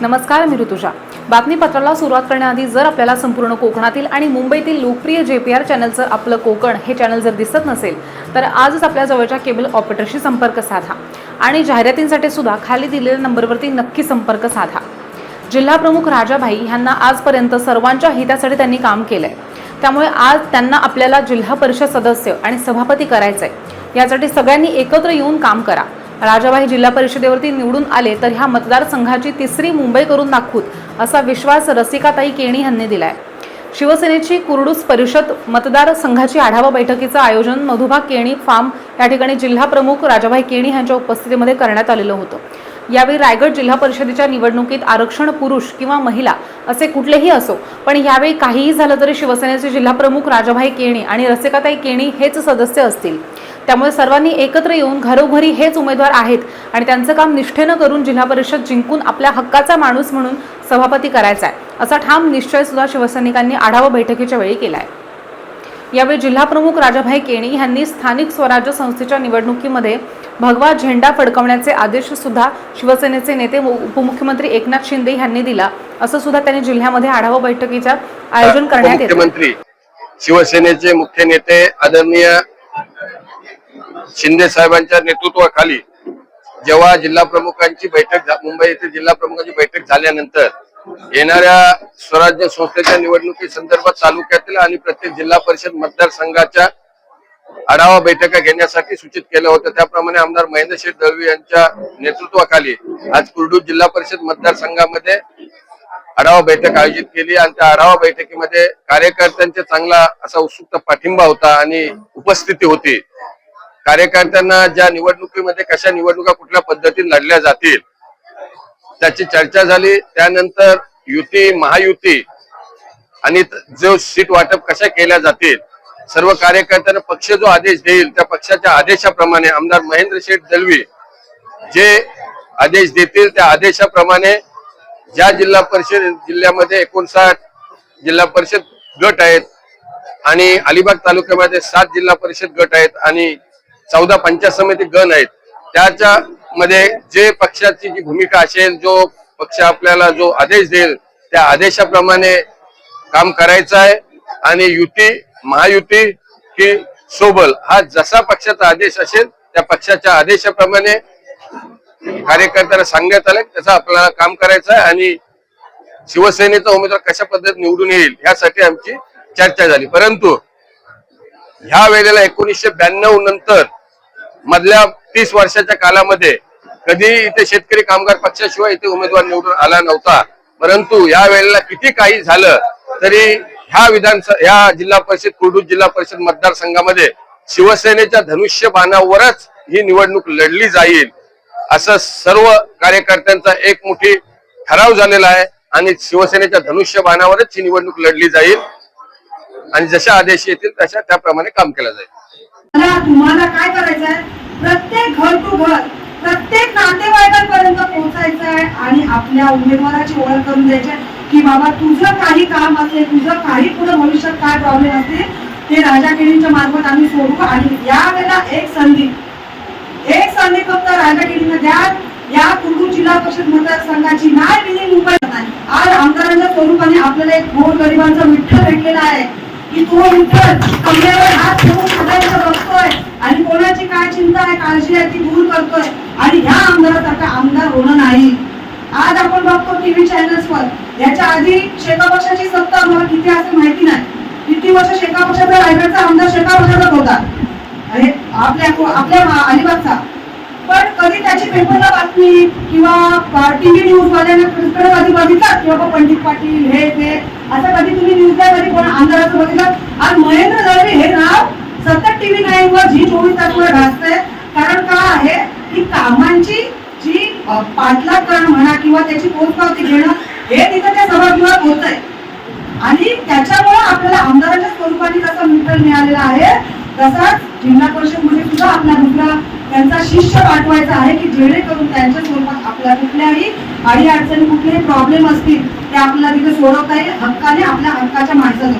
नमस्कार मी ऋतुजा. बातमीपत्राला सुरुवात करण्याआधी जर आपल्याला संपूर्ण कोकणातील आणि मुंबईतील लोकप्रिय जे पी आर चॅनलचं आपलं कोकण हे चॅनल जर दिसत नसेल तर आजच आपल्या जवळच्या केबल ऑपरेटरशी संपर्क साधा आणि जाहिरातींसाठी सुद्धा खाली दिलेल्या नंबरवरती नक्की संपर्क साधा. जिल्हा प्रमुख राजाभाई यांना आजपर्यंत सर्वांच्या हितासाठी त्यांनी काम केलंय. त्यामुळे आज त्यांना आपल्याला जिल्हा परिषद सदस्य आणि सभापती करायचंय. यासाठी सगळ्यांनी एकत्र येऊन काम करा. राजाबाई जिल्हा परिषदेवरती निवडून आले तर ह्या मतदारसंघाची तिसरी मुंबई करून दाखवूत असा विश्वास रसिकाताई केणी यांनी दिलाय. शिवसेनेची कुरडूस परिषद मतदारसंघाची आढावा बैठकीचं आयोजन मधुबा केणी फार्म या ठिकाणी जिल्हा प्रमुख राजाभाई केणी यांच्या उपस्थितीमध्ये करण्यात आलेलं होतं. यावेळी रायगड जिल्हा परिषदेच्या निवडणुकीत आरक्षण पुरुष किंवा महिला असे कुठलेही असो पण यावेळी काहीही झालं तरी शिवसेनेचे जिल्हा प्रमुख राजाभाई केणी आणि रसिकाताई केणी हेच सदस्य असतील. त्यामुळे सर्वांनी एकत्र येऊन घरोघरी हेच उमेदवार आहेत आणि त्यांचं काम निष्ठेनं करून जिल्हा परिषद जिंकून आपल्या हक्काचा माणूस म्हणून सभापती करायचा आहे असा ठाम निश्चय सुद्धा शिवसैनिकांनी आढावा बैठकीच्या वेळी केला आहे यावेळी जिल्हाप्रमुख राजाभाई केणी यांनी स्थानिक स्वराज्य संस्थेच्या निवडणुकीमध्ये भगवा झेंडा फडकवण्याचे आदेश सुद्धा शिवसेनेचे नेते उपमुख्यमंत्री एकनाथ शिंदे यांनी दिला असं सुद्धा त्यांनी जिल्ह्यामध्ये आढावा बैठकीच्या आयोजन करण्यात येतं. मुख्यमंत्री शिवसेनेचे मुख्य नेते आदरणीय शिंदे साहेबांच्या नेतृत्वाखाली जेव्हा जिल्हा प्रमुखांची बैठक मुंबई येथे जिल्हा प्रमुखांची बैठक झाल्यानंतर येणाऱ्या स्वराज्य संस्थेच्या निवडणुकी संदर्भात तालुक्यातील आणि प्रत्येक जिल्हा परिषद मतदारसंघाच्या आढावा बैठका घेण्यासाठी सूचित केलं होतं. त्याप्रमाणे आमदार महेंद्र शेठ दळवी यांच्या नेतृत्वाखाली आज कुर्डू जिल्हा परिषद मतदारसंघामध्ये आढावा बैठक आयोजित केली आणि त्या आढावा बैठकीमध्ये कार्यकर्त्यांचा चांगला असा उत्सुक पाठिंबा होता आणि उपस्थिती होती. कार्यकर्त्यांना ज्या निवडणुकीमध्ये कशा निवडणुका कुठल्या पद्धतीने लढल्या जातील त्याची चर्चा झाली. त्यानंतर युती महायुती आणि जो सीट वाटप कशा केल्या जातील सर्व कार्यकर्त्यांना पक्ष जो आदेश देईल त्या पक्षाच्या आदेशाप्रमाणे आमदार महेंद्र शेठ दलवी जे आदेश देतील त्या आदेशाप्रमाणे ज्या जिल्हा परिषद जिल्ह्यामध्ये एकोणसाठ जिल्हा परिषद गट आहेत आणि अलिबाग तालुक्यामध्ये सात जिल्हा परिषद गट आहेत आणि चौदा पंचायत समिती गण आहेत. त्याच्या मध्ये जे पक्षाची जी भूमिका असेल जो पक्ष आपल्याला जो आदेश देईल त्या आदेशाप्रमाणे काम करायचं आहे. आणि युती महायुती की सोबल हा जसा पक्षाचा आदेश असेल त्या पक्षाच्या आदेशाप्रमाणे कार्यकर्त्यांना सांगण्यात आलं त्याचा आपल्याला काम करायचं आहे. आणि शिवसेनेचा उमेदवार कशा पद्धतीने निवडून येईल यासाठी आमची चर्चा झाली. परंतु ह्या वेळेला एकोणीसशे ब्याण्णव नंतर मधल्या तीस वर्षाच्या कालामध्ये कधी इथे शेतकरी कामगार पक्षाशिवाय इथे उमेदवार निवडून आला नव्हता परंतु या वेळेला किती काही झालं तरी ह्या विधानसभा ह्या जिल्हा परिषद कुर्डू जिल्हा परिषद मतदारसंघामध्ये शिवसेनेच्या धनुष्य बाणावरच ही निवडणूक लढली जाईल असं सर्व कार्यकर्त्यांचा एक मोठी ठराव झालेला आहे आणि शिवसेनेच्या धनुष्य बाणावरच ही निवडणूक लढली जाईल. आणि जशा आदेश येतील तशा त्याप्रमाणे काम केलं जाईल. तुम्हाला काय करायचं आहे प्रत्येक घर टू घर प्रत्येक नातेवाईकांपर्यंत पोहोचायचं आहे आणि आपल्या उमेदवाराची ओळख करून द्यायची आहे की बाबा तुझं काही काम असेल तुझं काही पुढे भविष्यात काय प्रॉब्लेम असेल ते राजा केळींच्या मार्फत आम्ही सोडू आणि यावेळेला एक संधी एक संधी फक्त राजा केळींना द्या. या कुर्डू जिल्हा परिषद मतदारसंघाची नाही. मुंबई आज आमदारांच्या स्वरूपाने आपल्याला एक गोर गरिबांचा विठ्ठल भेटलेला आहे. की तो विठ्ठल कमरेवर हात ठेवून सदायचं बघतोय. आणि कोणाची काय चिंता आहे काळजी आहे ती दूर करतोय. आणि ह्या आमदारासारखा आमदार होणं नाही. आज आपण बघतो टीव्ही चॅनल्सवर. याच्या आधी शेका पक्षाची सत्ता आम्हाला किती असं माहिती नाही. किती वर्ष शेका पक्षाचा रायगडचा आमदार शेका पक्षाचाच होता. अरे आपल्या आपल्या अलिबागचा. पण कधी त्याची पेपरला बातमी किंवा टीव्ही न्यूज वाल्यांना कडे कधी बघितलं की बाबा पंडित पाटील हे ते असं कधी तुम्ही न्यूजला कधी कोण आमदाराचं बघितलं? आज महेंद्र दळवी हे नाव सतत टीव्ही नाईन वर झी चोवीस तासवर घासतंय. कारण का आहे? की कामांची जी पाठलाग करणं म्हणा किंवा त्याची पोचपावती घेणं हे तिथं त्या सभागृहात होत आहे आणि त्याच्यामुळे आपल्याला आमदाराच्या स्वरूपाने जसा मित्र मिळालेला आहे. तसाच जिल्हा परिषदमध्ये सुद्धा आपला दुसरा त्यांचा शिष्य पाठवायचा आहे की जेणेकरून त्यांच्या स्वरूपात आपल्या कुठल्याही अडी अडचणी कुठलेही प्रॉब्लेम असतील ते आपल्याला तिथे सोडवता येईल. हक्काने आपल्या हक्काच्या माणसाने